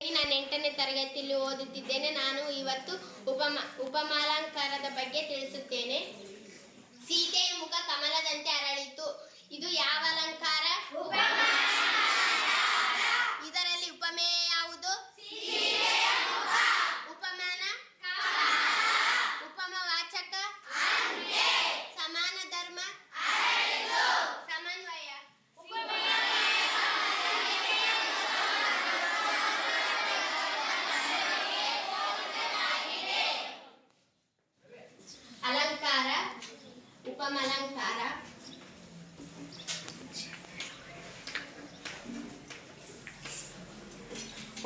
ನಾನು ಎಂಟನೇ ತರಗತಿಯಲ್ಲಿ ಓದುತ್ತಿದ್ದೇನೆ. ನಾನು ಇವತ್ತು ಉಪಮ ಉಪಮಾಲಂಕಾರದ ಬಗ್ಗೆ ತಿಳಿಸುತ್ತೇನೆ. ఉపమలంకార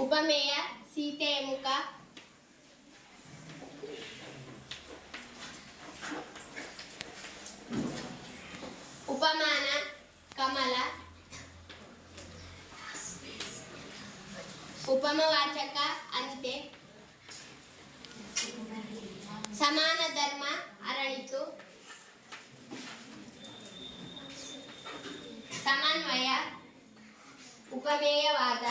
ఉపమేయ సీతేముక? ఉపమాన కమల? ఉపమవాచక అంతే. సమాన ಸಮನ್ವಯ ಉಪಮೇಯವಾದ